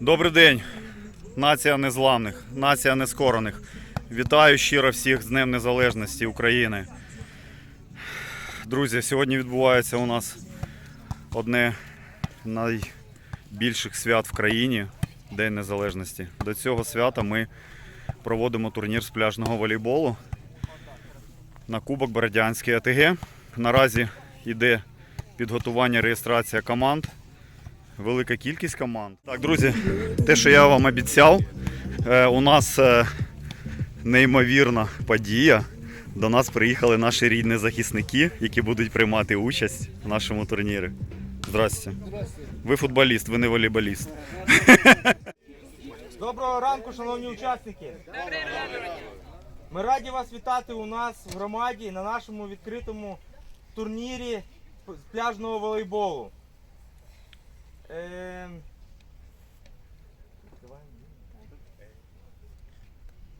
Добрий день, нація незламних, нація нескорених. Вітаю щиро всіх з Днем Незалежності України. Друзі, сьогодні відбувається у нас одне з найбільших свят в країні День Незалежності. До цього свята ми проводимо турнір з пляжного волейболу на Кубок Бородянський АТГ. Наразі йде підготування реєстрація команд. Велика кількість команд. Так, друзі, те, що я вам обіцяв, е, у нас е, неймовірна подія. До нас приїхали наші рідні захисники, які будуть приймати участь в нашому турнірі. Здрасте. Ви футболіст, ви не волейболіст. Доброго ранку, шановні учасники. Ми раді вас вітати у нас в громаді на нашому відкритому турнірі з пляжного волейболу. Ем,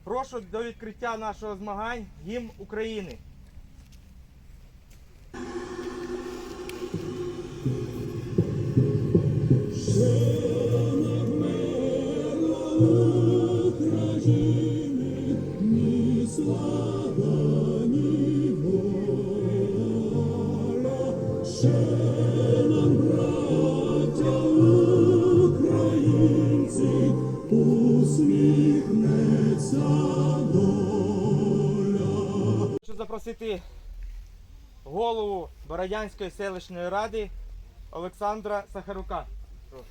Прошу до відкриття нашого змагань гімн України. Хочу запросити голову Бородянської селищної ради Олександра Сахарука. Прошу.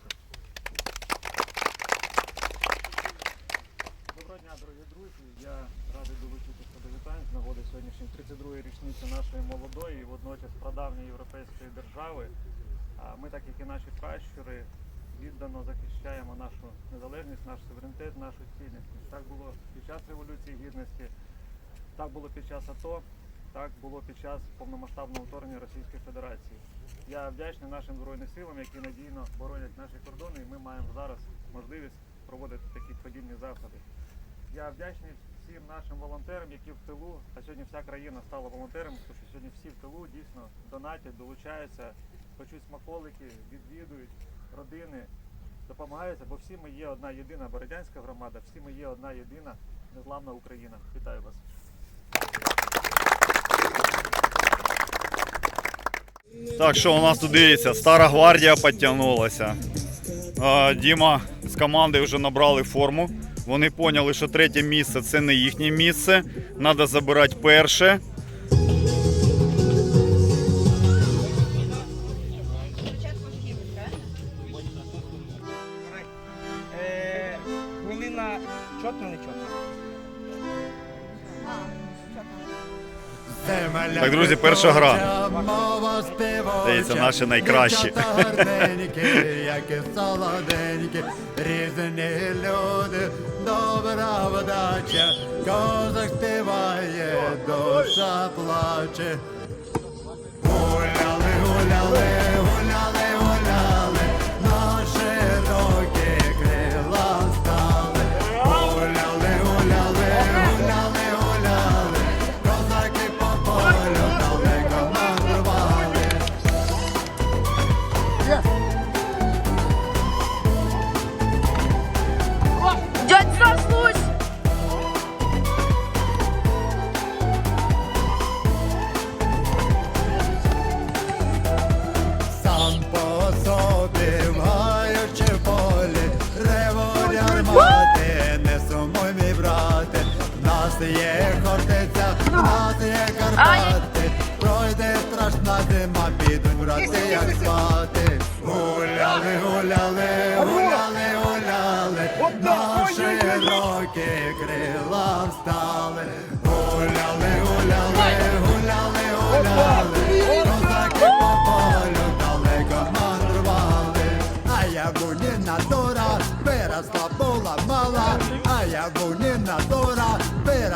Доброго дня, дорогі друзі. Я радий долучитися до вітань з нагоди сьогоднішньої 32-ї річниці нашої молодої і водночас прадавньої європейської держави. А Ми, так як і наші пращури, віддано захищаємо нашу незалежність, наш суверенітет, нашу цінність. Так було під час Революції Гідності, так було під час АТО, так було під час повномасштабного вторгнення Російської Федерації. Я вдячний нашим Збройним силам, які надійно боронять наші кордони, і ми маємо зараз можливість проводити такі подібні заходи. Я вдячний всім нашим волонтерам, які в тилу, а сьогодні вся країна стала волонтером, тому що сьогодні всі в тилу дійсно донатять, долучаються, печуть смаколики, відвідують родини, допомагаються, бо всі ми є одна єдина бородянська громада, всі ми є одна єдина незламна Україна. Вітаю вас! Так, що у нас тут дивіться? Стара гвардія підтягнулася. Діма з команди вже набрали форму. Вони поняли, що третє місце це не їхнє місце. Треба забирати перше. Хвилина не. Так, друзі, перша гра. Здається, наші найкращі. дівчата гарненькі, як і солоденькі, різні люди, добра вдача, козак співає, душа плаче. Гуляли, гуляли, гуляли, є хортиця, нас є Карпати, пройде страшна зима, підуть брати, як спати. Гуляли, гуляли,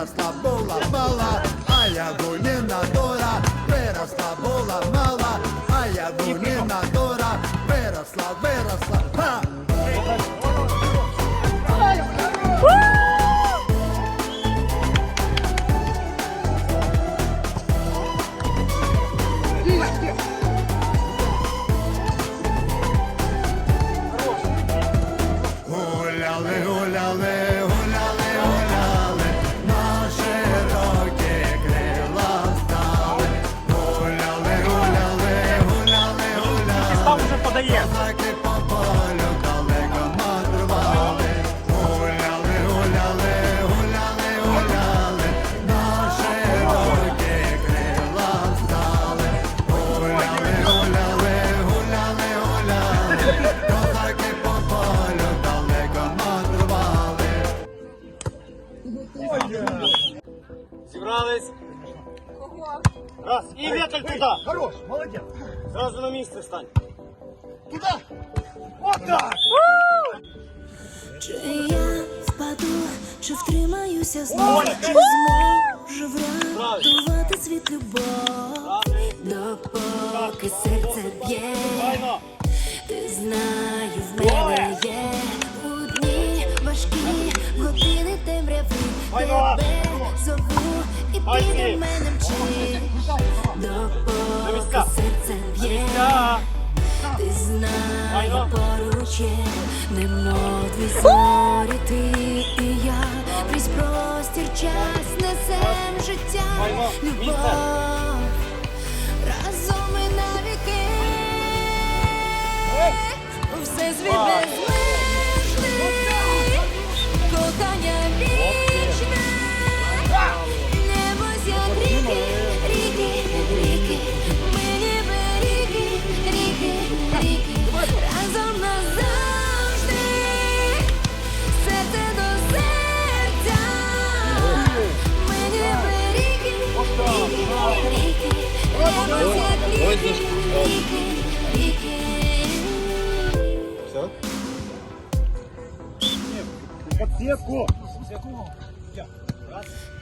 Stop. Раз. И вітер туда. Хорош, молодец. Сразу на місце так. Чи я впаду, чи втримаюся знову, чи зможу врятувати світ любов, допоки серце знаю поруч є, немов дві зорі, ти і я. Крізь простір час несем життя, любов. Разом і навіки, все світ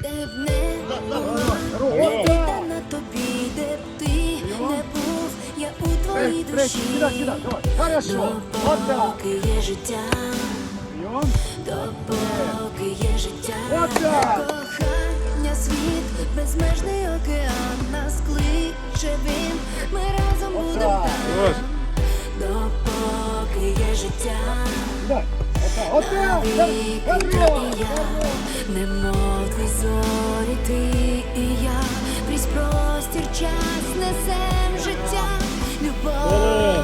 Де б не віта на тобі, де б ти не був, я у твоїй душі. Допоки є життя, допоки є життя, кохання, світ, безмежний океан, нас кличе він, ми разом будем там, допоки є життя. І і простір час несем життя, любов,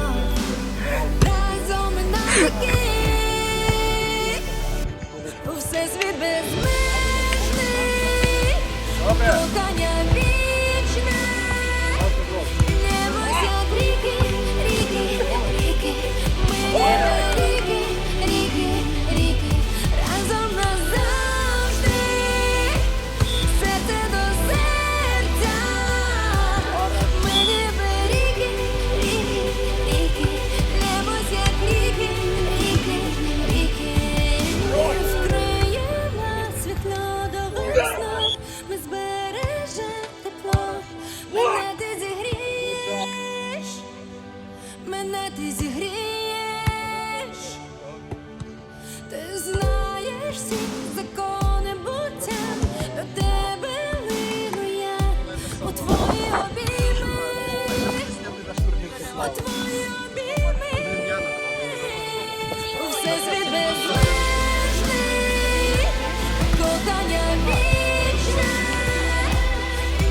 разом ми навіки, у всесвіт без кохання всі закони буття, до тебе лину я. У твої обійми, у твої обійми, все світ безмежний, кохання вічне,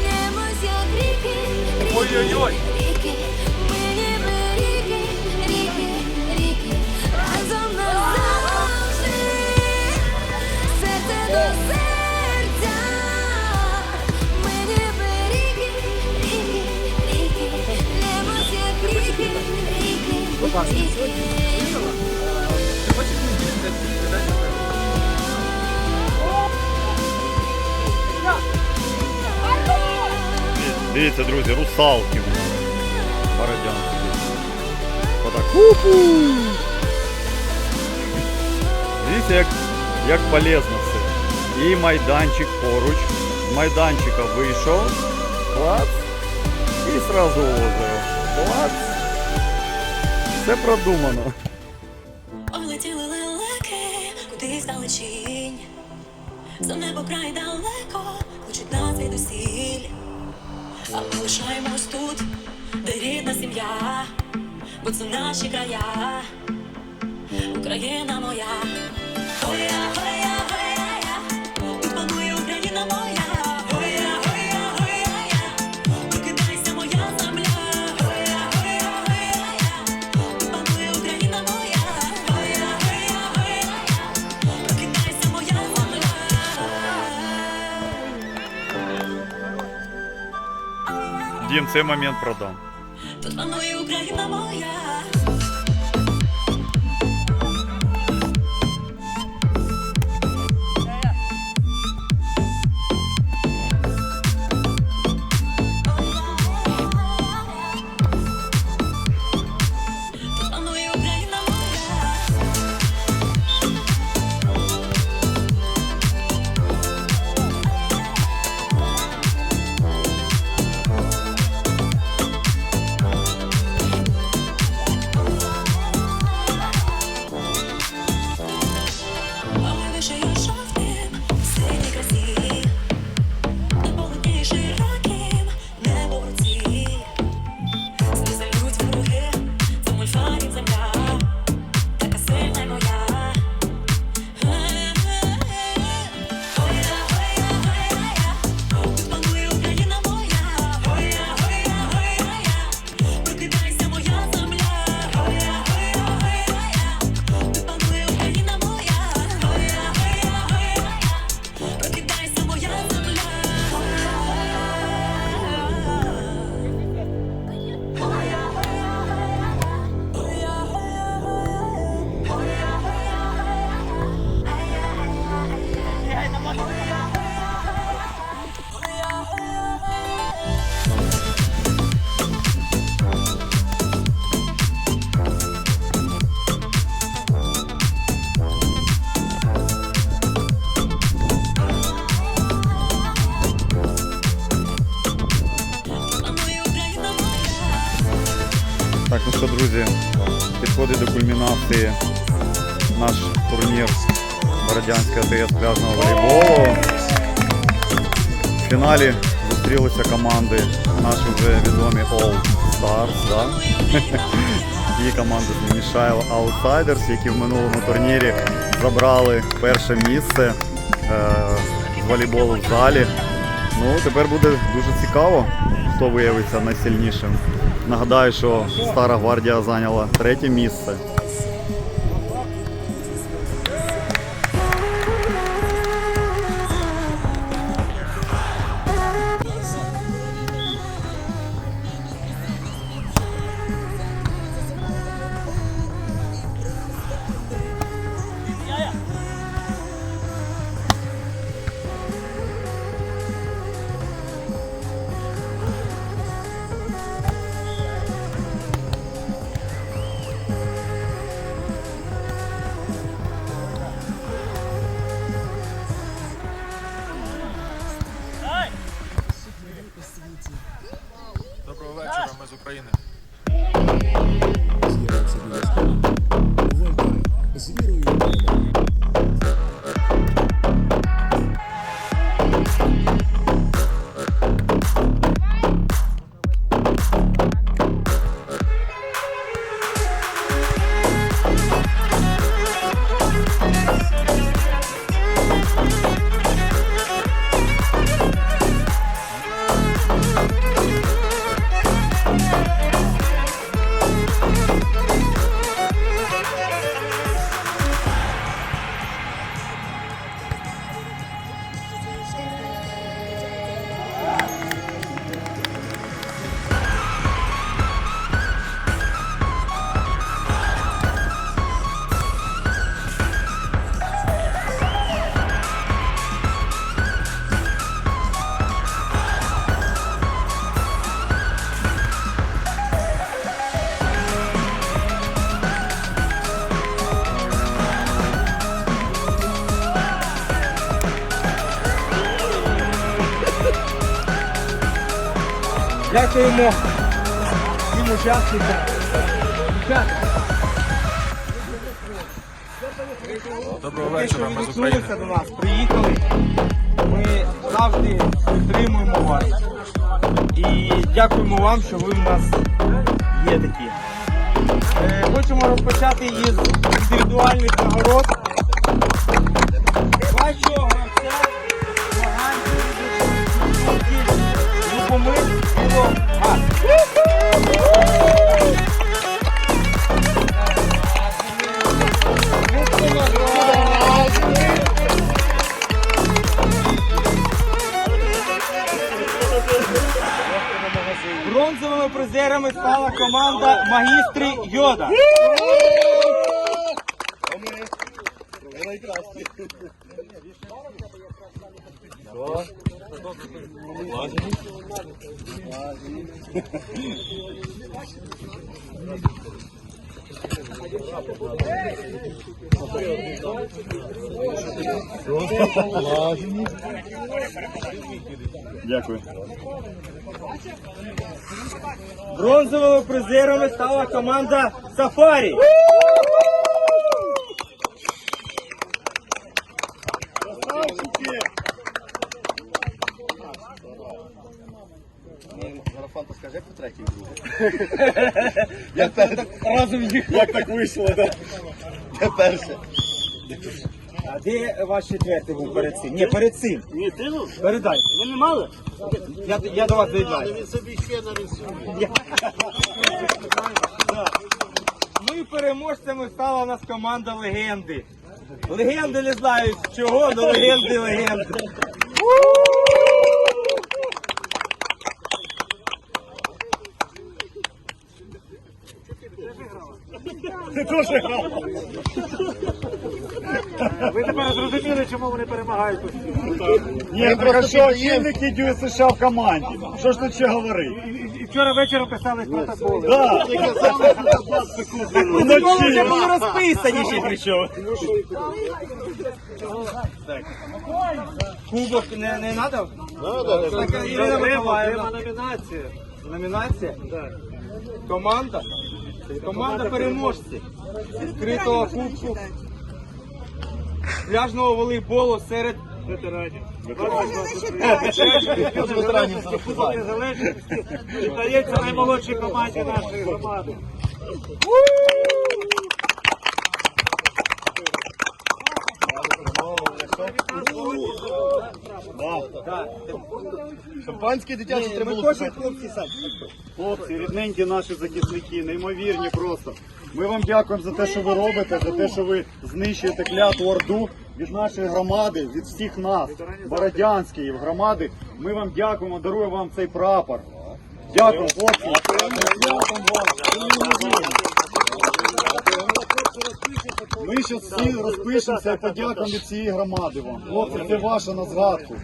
небо як ріки, ріки, ріки, ріки. Дивіться, друзі, русалки у нас. Бородянки. Отак. Ху-ху. Дивіться, як, як полезно все. І майданчик поруч. З майданчика вийшов. Клац. І сразу озеро. Клац. Все продумано. Ой, летіли лелеки, кудись далечінь. За небо край далеко, хочуть нас звідусіль. А ми лишаємось тут, де рідна сім'я, бо це наші края, Україна моя. Ой-я, ой-я, Дім, цей момент продам. Так, ну що, друзі, підходить до кульмінації наш турнір Бородянської АТС пляжного волейболу. В фіналі зустрілися команди, наші вже відомі All Stars, да? і команда з Мішайл Outsiders, які в минулому турнірі забрали перше місце е, з волейболу в залі. Ну, тепер буде дуже цікаво, хто виявиться найсильнішим. Нагадаю, що Стара гвардія зайняла третє місце. Дякуємо всім учасникам. Доброго вечора, ми з України. до нас, приїхали. Ми завжди підтримуємо вас. І дякуємо вам, що ви в нас є такі. Е, Хочемо розпочати із індивідуальних нагород. Команда магістри Йода. Дякую. Бронзовими призерами стала команда Сафарі. Разом Як так вийшло, так? Я перше. А де ваш четвертий був перед цим? Ні, перед цим. Ні, ти ну? Передай. Ви не мали? Я, я до вас доєднаю. Він собі ще нарисує. І переможцями стала у нас команда легенди. Легенди не знаю чого, але легенди легенди. Ви тепер зрозуміли, чому вони перемагають постійно. Ні, так а що, чинники Дю США в команді. Що ж тут ще говорити? І вчора вечором писали протоколи. Да. Вони вже були розписані ще причому. Кубок не, не надо? Так, Ірина Миколаївна. номінація. Номінація? Команда? Команда переможців. Відкритого кубку. пляжного волейболу серед Ветеранів. Ветеранів незалежності. Наймолодшій команді нашої громади. Шампанське дитяче треба було хочемо хлопці. Хлопці, рідненькі наші захисники, неймовірні просто. Ми вам дякуємо за те, що ви робите, за те, що ви знищуєте кляту орду від нашої громади, від всіх нас, Бородянської громади. Ми вам дякуємо, даруємо вам цей прапор. Дякую, хлопці. Дякуємо вам. Ми зараз всі розпишемося і подякуємо від цієї громади вам. Хлопці, це ваша на згадку.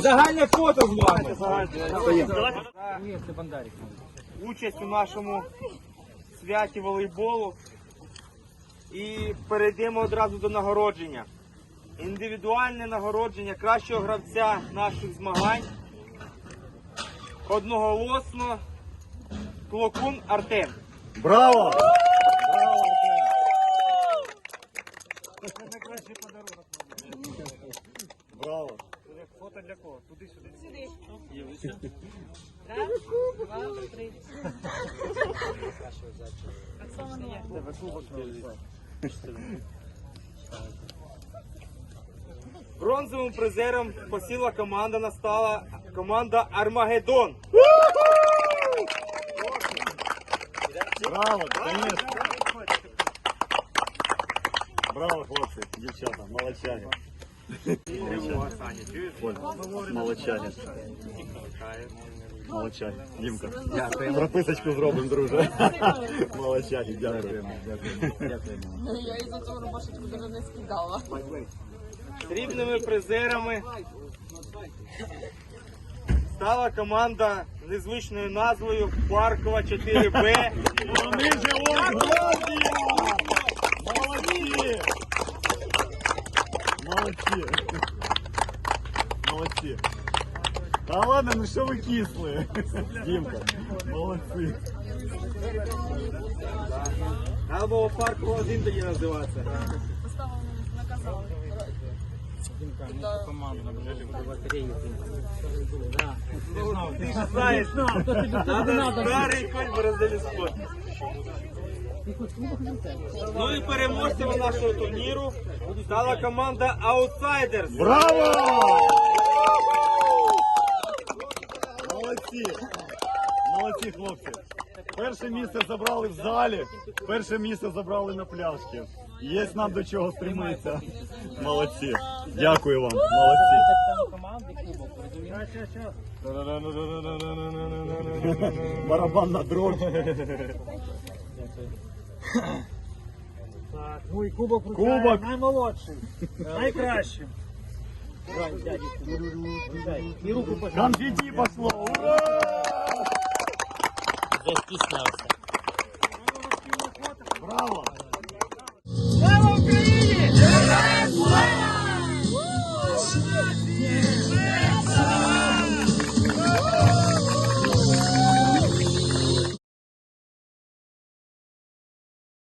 Загальне фото з вами. Участь у нашому святі волейболу. І перейдемо одразу до нагородження. Індивідуальне нагородження кращого гравця наших змагань. Одноголосно Клокун Артем. Браво! Це найкращий подарунок. Браво! Фото для кого? Туди-сюди. Бронзовим призером посіла команда настала команда Армагеддон. Браво, конечно. Браво, хлопці, дівчата, молодчаги. Молодчаги. Молодчаги. Дімка. Дякую. Прописочку зробимо, друже. Молодчаги, дякуємо. Дякуємо. Я із-за цього рубашечку даже не скидала. Срібними призерами стала команда з незвичною назвою Паркова 4Б. Вони же Оргодія! Молодці! Молодці! Молодці! Та ладно, ну що ви кисли? Дімка, молодці. Або Паркова 1 тоді називатися. Ти ж знаєш, надо старий конь бороздили спорт. Ну і переможцями нашого турніру стала команда Outsiders. Браво! Молодці! Молодці, хлопці! Перше місце забрали в залі, перше місце забрали на пляшки. Є нам до чого стремитися. Молодці. Дякую вам, молодці. Барабан на дрон. Так, ну і кубок Кубок. наймолодший, найкращим. І руку пожав. Конфетти пошло. Ура! Застіснявся.